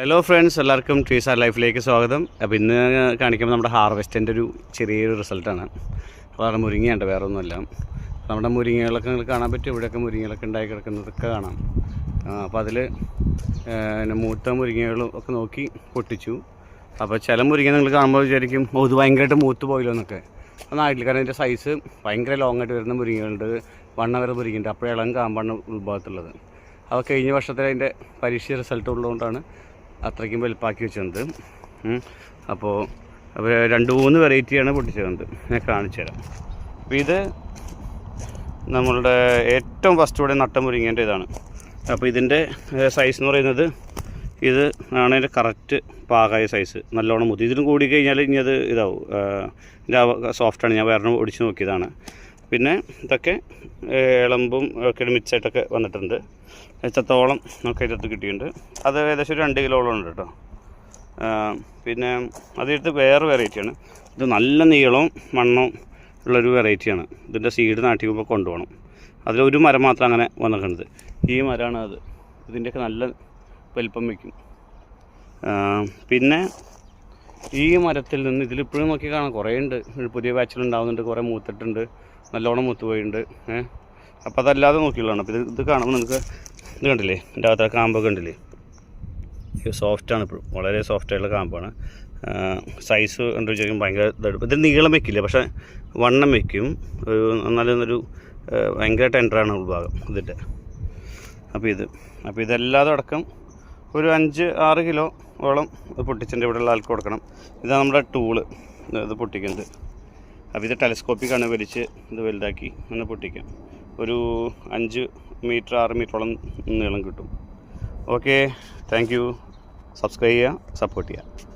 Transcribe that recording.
Hello friends എല്ലാവർക്കും trees are ലൈഫിലേക്ക് സ്വാഗതം. അപ്പോൾ ഇന്ന് കാണിക്കുമ്പോൾ നമ്മുടെ ഹാർവെസ്റ്റിന്റെ ഒരു ചെറിയൊരു റിസൾട്ടാണ് അപ്പോൾ അവിടെ മുരിങ്ങയുണ്ട് വേറെ ഒന്നുമല്ല നമ്മുടെ മുരിങ്ങകളൊക്കെ നിങ്ങൾക്ക് കാണാൻ പറ്റും. ഇവിടെയൊക്കെ മുരിങ്ങകളൊക്കെ ഉണ്ടായി കിടക്കുന്നതൊക്കെ കാണാം. അപ്പോൾ അതിൽ മൂത്ത മുരിങ്ങകളും ഒക്കെ നോക്കി പൊട്ടിച്ചു. അപ്പോൾ ചില മുരിങ്ങ നിങ്ങൾ കാണുമ്പോൾ വിചാരിക്കും ഓ ഇത് ഭയങ്കരമായിട്ട് മൂത്ത് പോയില്ലോ എന്നൊക്കെ. ആയിട്ടില്ല കാരണം ഇതിന്റെ സൈസ് ഭയങ്കര ലോങ് ആയിട്ട് വരുന്ന മുരിങ്ങകളുണ്ട്. വണ്ണ വരെ മുരിങ്ങയുണ്ട്. അപ്പോഴേ ഇളം കാമ്പാണ് ഉത്ഭവത്തുള്ളത് അപ്പോൾ കഴിഞ്ഞ വർഷത്തിൽ അതിന്റെ പരീക്ഷ റിസൾട്ട് ഉള്ളതുകൊണ്ടാണ് അത്രയ്ക്കും വലുപ്പാക്കി വെച്ചിട്ടുണ്ട്. അപ്പോൾ രണ്ട് മൂന്ന് വെറൈറ്റിയാണ് പൊട്ടിച്ചത്. ഞാൻ കാണിച്ചു തരാം. അപ്പോൾ ഇത് നമ്മളുടെ ഏറ്റവും ഫസ്റ്റ് ഇവിടെ നട്ടം മുരിങ്ങേന്റെ ഇതാണ്. അപ്പോൾ ഇതിന്റെ സൈസ് എന്ന് പറയുന്നത് ഇത് ആണ് അതിന്റെ കറക്റ്റ് പാകായ സൈസ് നല്ലോണം മുത്തി ഇതിലും കൂടി കഴിഞ്ഞാൽ ഇനി അത് ഇതാവും. ഇതിന്റെ സോഫ്റ്റാണ് ഞാൻ വേറെ ഒടിച്ച് നോക്കിയതാണ്. പിന്നെ ഇതൊക്കെ ഇളമ്പും ഒക്കെ മിക്സായിട്ടൊക്കെ വന്നിട്ടുണ്ട്. എത്രത്തോളം നമുക്ക് അതിനകത്ത് കിട്ടിയിട്ടുണ്ട്. അത് ഏകദേശം ഒരു രണ്ട് കിലോളം ഉണ്ട് കേട്ടോ. പിന്നെ അതെടുത്ത് വേറെ വെറൈറ്റിയാണ് ഇത് നല്ല നീളവും മണ്ണും ഉള്ളൊരു വെറൈറ്റിയാണ് ഇതിന്റെ സീഡ് നാട്ടി പോകുമ്പോൾ കൊണ്ടുപോകണം. അതിലൊരു മരം മാത്രം അങ്ങനെ വന്നിട്ടുണ്ട്. ഈ മരമാണ് അത്. ഇതിന്റെയൊക്കെ നല്ല വലിപ്പം വയ്ക്കും. പിന്നെ ഈ മരത്തിൽ നിന്ന് ഇതിലിപ്പോഴും നോക്കി കാണാം. കുറേ ഉണ്ട് പുതിയ ബാച്ചിൽ ഉണ്ടാവുന്നുണ്ട്. കുറേ മൂത്തിട്ടുണ്ട്. നല്ലോണം മൂത്ത് പോയിട്ടുണ്ട് ഏഹ് അപ്പോൾ അതല്ലാതെ നോക്കിയുള്ളതാണ്. അപ്പോൾ ഇത് ഇത് കാണുമ്പോൾ നിങ്ങൾക്ക് ഇത് കണ്ടില്ലേ? എന്റെ അകത്തെ കാമ്പൊക്കെ കണ്ടില്ലേ? സോഫ്റ്റാണ് ഇപ്പോഴും. വളരെ സോഫ്റ്റായിട്ടുള്ള കാമ്പാണ്. സൈസ് കണ്ടു വെച്ചാൽ ഭയങ്കര ഇതായിട്ട് ഇത് നീളം വെക്കില്ല. പക്ഷേ വണ്ണം വെക്കും. ഒരു നല്ലൊരു ഭയങ്കര ടെൻഡറാണ് ഉൾഭാഗം ഇതിന്റെ. അപ്പോൾ ഇത് അപ്പോൾ ഇതെല്ലാതും അടക്കം ഒരു അഞ്ച് ആറ് കിലോ ഓളം പൊട്ടിച്ചിന്റെ ഇവിടെയുള്ള ആൾക്ക് കൊടുക്കണം. ഇതാണ് നമ്മുടെ ടൂൾ. ഇത് പൊട്ടിക്കുന്നത് അപ്പോൾ ഇത് ടെലിസ്കോപ്പിക്കാണ് വലിച്ച് ഇത് വലുതാക്കി അങ്ങനെ പൊട്ടിക്കാം. ഒരു അഞ്ച് മീറ്റർ ആറ് മീറ്ററോളം നീളം കിട്ടും. ഓക്കെ താങ്ക് യു സബ്സ്ക്രൈബ് ചെയ്യുക സപ്പോർട്ട് ചെയ്യുക.